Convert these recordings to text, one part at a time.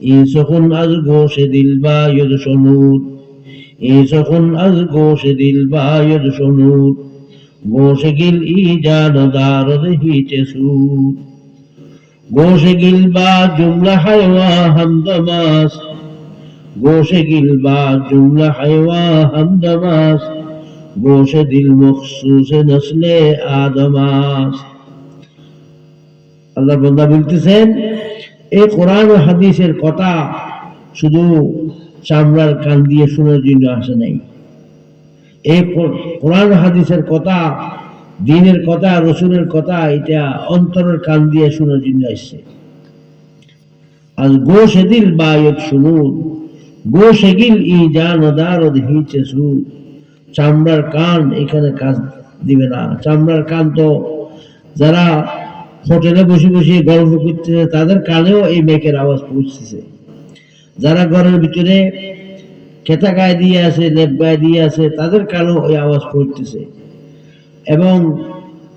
ইনসকন আজ ঘোষে দিল বা ইয়দ সনুদ। ইনসকন আজ ঘোষে বা ইয়দ গিল ই জান গিল বা জুমলা হায়ওয়া হামদমাস গোসে গিল বা জুমলা হায়ওয়া হামদমাস ঘোষে দিল মখসুস নসলে আদমাস। আল্লাহ বন্দা বলতেছেন এই কোরআন হাদিসের কথা শুধু চামড়ার কান দিয়ে শোনার জন্য আসে নাই। এই কোরআন হাদিসের কথা, দিনের কথা রসুনের কথা, এটা অন্তরের কান দিয়ে শোনার জন্য আসছে। আজ গো সেদিল বায়ক শুনুন, গো সেগিল ই জান দার হিচে সুদ চামড়ার কান এখানে কাজ দিবে না। চামড়ার কান তো যারা হোটেলে বসে বসে গল্প করতেছে তাদের কানেও এই মেকের আওয়াজ পৌঁছতেছে যারা ঘরের ভিতরে খেতা গায়ে দিয়ে আছে লেপ গায়ে দিয়ে আছে, তাদের কানেও ওই আওয়াজ পড়তেছে এবং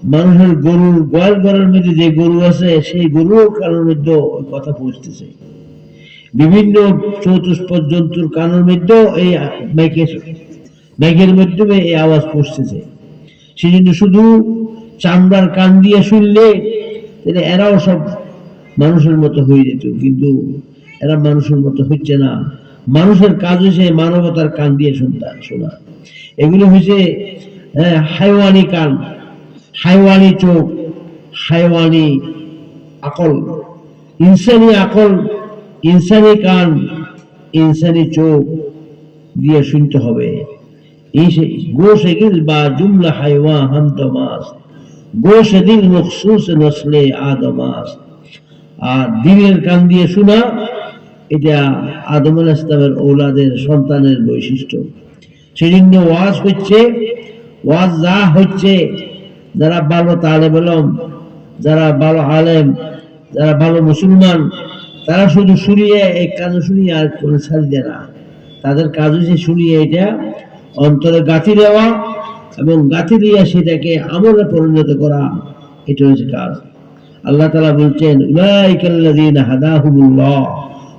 মানুষের গরু গোয়াল ঘরের মধ্যে যে গরু আছে, সেই গরুর কানের মধ্যে ওই কথা পৌঁছতেছে বিভিন্ন চতুষ্পদ জন্তুর কানের মধ্যেও এই মেকের মেঘের মাধ্যমে এই আওয়াজ পৌঁছতেছে সেই জন্য শুধু চামড়ার কান দিয়ে শুনলে তাহলে এরাও সব মানুষের মতো হয়ে যেত, কিন্তু এরা মানুষের মতো হচ্ছে না। মানুষের কাজ হয়েছে মানবতার কান দিয়ে শুনতা, শোনা। এগুলো হয়েছে হাইওয়ানি কান, হাইওয়ানি চোখ, হাইওয়ানি আকল, ইনসানি আকল, ইনসানি কান, ইনসানি চোখ দিয়ে শুনতে হবে। এই গোশ গিল বা জুমলা হাইওয়া হামতমাস। গোশ দিল মখসুস নসলে আদমাস আর দিনের কান দিয়ে শোনা, এটা আদম আল ইসলামের ওলাদের সন্তানের বৈশিষ্ট্য। সেজন্য ওয়াজ হচ্ছে, ওয়াজ যা হচ্ছে, যারা ভালো তালে বলম যারা ভালো আলেম, যারা ভালো মুসলমান, তারা শুধু শুনিয়ে, এক কাজ শুনিয়ে আর কোনো ছাড়ি দেয় না। তাদের কাজ হচ্ছে শুনিয়ে, এটা অন্তরে গাঁথি দেওয়া এবং গাঁথি দিয়ে সেটাকে আমলে পরিণত করা, এটা হচ্ছে কাজ। আল্লাহ তালা বলছেন উলাইকাল্লাযীন হাদাহুমুল্লাহ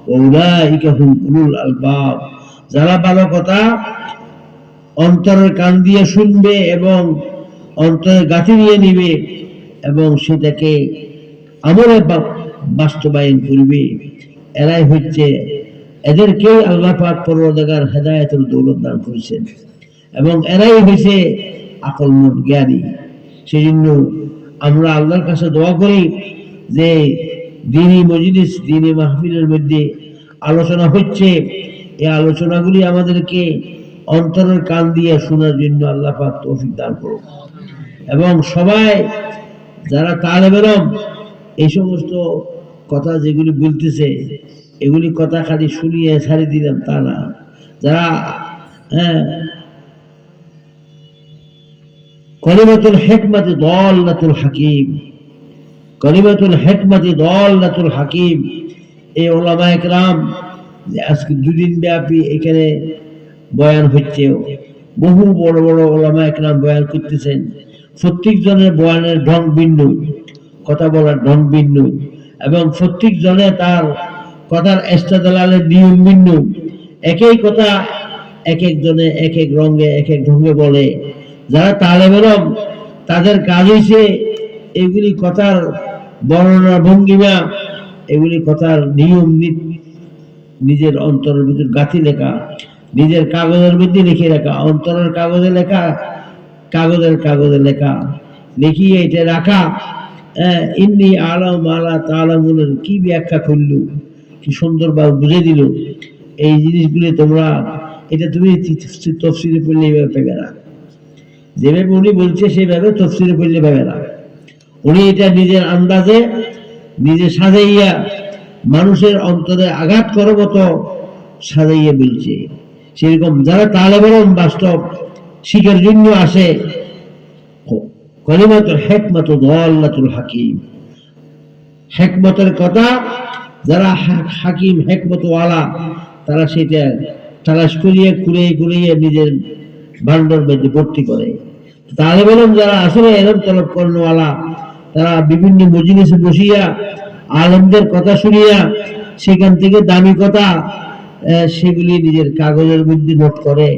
ওয়া উলাইকা হুম উলুল আলবাব। যারা ভালো কথা অন্তরের কান দিয়ে শুনবে এবং অন্তরে গাঁথি দিয়ে নিবে এবং সেটাকে আমলে বাস্তবায়ন করবে, এরাই হচ্ছে এদেরকে আল্লাহ পাক পরওয়ারদিগার হেদায়েতের দৌলত দান করেছেন। এবং এরাই হয়েছে আকল জ্ঞানী। সেই জন্য আমরা আল্লাহর কাছে দোয়া করি যে দিনী মজলিস, দিনী মাহফিলের মধ্যে আলোচনা হচ্ছে। এই আলোচনাগুলি আমাদেরকে অন্তরের কান দিয়ে শোনার জন্য আল্লাহ পাক তৌফিক দান করুন এবং সবাই যারা তালেবেরম এই সমস্ত কথা যেগুলি বলতেছে, এগুলি কথা খালি শুনিয়ে ছাড়ি দিলাম তা না। যারা হ্যাঁ কলিমাতুল হেকমাতি দল্লাতুল হাকিম। কলিমাতুল হেকমাতি দল্লাতুল হাকিম। এই ওলামা একরাম আজকে দুদিন ব্যাপী এখানে বয়ান হচ্ছে। বহু বড় বড় ওলামা একরাম বয়ান করতেছেন। প্রত্যেক জনের বয়ানের ঢং ভিন্ন, কথা বলার ঢং ভিন্ন, এবং প্রত্যেক জনে তার কথার এস্তাদালের নিয়ম ভিন্ন। একই কথা এক এক জনে এক এক রঙে, এক এক ঢঙ্গে বলে। যারা তালে বেরম তাদের কাজ হয়েছে এগুলি কথার বর্ণনা ভঙ্গিমা এগুলি কথার নিয়ম নিজের অন্তরের ভিতর গাঁথি লেখা, নিজের কাগজের মধ্যে লিখে রাখা, অন্তরের কাগজে লেখা, কাগজের কাগজে লেখা, লিখিয়ে এটা রাখা ইন্নি আলম আলা তালামুলের কি ব্যাখ্যা করল, কি সুন্দরভাবে বুঝে দিল, এই জিনিসগুলি তোমরা, এটা তুমি তফসিলে পড়লে এইভাবে পেবে না। যেভাবে উনি বলছে, সেভাবে তফসিলে পড়লে পাবে না। উনি এটা নিজের আন্দাজে, নিজে সাজাইয়া মানুষের অন্তরে আঘাত করার মতো সাজাইয়া বলছে। সেরকম যারা তালেবেরম বাস্তব, শিখের জন্য আসে কলিমাতুল হেকমত দল্লাতুল হাকিম। হেকমতের কথা, যারা হাকিম হেকমত ওয়ালা তারা সেটা তালাশ করিয়ে, কুড়িয়ে কুড়িয়ে নিজের ভান্ডার মধ্যে ভর্তি করে। তাহলে যারা আসলে এরম তলব কর্ণওয়ালা তারা বিভিন্ন মজলিসে বসিয়া আলমদের কথা শুনিয়া সেখান থেকে দামি কথা সেগুলি নিজের কাগজের মধ্যে নোট করে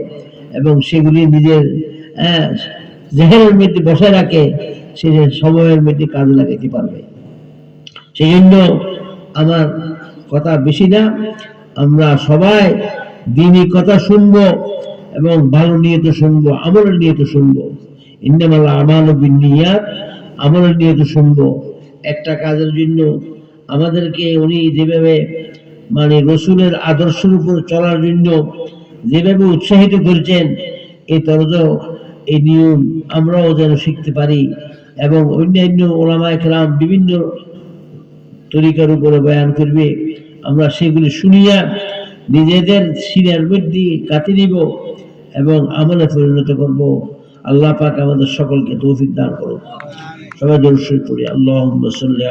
এবং সেগুলি নিজের আহ, জেহেনের মধ্যে বসায় রাখে সে সময়ের মধ্যে কাজে লাগাইতে পারবে। সেই জন্য আমার কথা বেশি না আমরা সবাই দিনই কথা শুনব এবং ভালো নিয়ে তো শুনব আমলের তো শুনব। ইন্দামাল আমাল বিনিয়াত আমলের নিয়ত শুনব। একটা কাজের জন্য আমাদেরকে উনি যেভাবে মানে রসুলের আদর্শের উপর চলার জন্য যেভাবে উৎসাহিত করেছেন এই তরজ এই নিয়ম আমরাও যেন শিখতে পারি এবং অন্যান্য ওলামায় খেলাম বিভিন্ন তরিকার উপরে বয়ান করবে। আমরা সেগুলি শুনিয়া নিজেদের সিনের মধ্যে কাটি নিব এবং আমলে পরিণত করব। আল্লাহ পাক আমাদের সকলকে তৌফিক দান করুক। সবাই দর্শন করি। আল্লাহ সাল্লাহ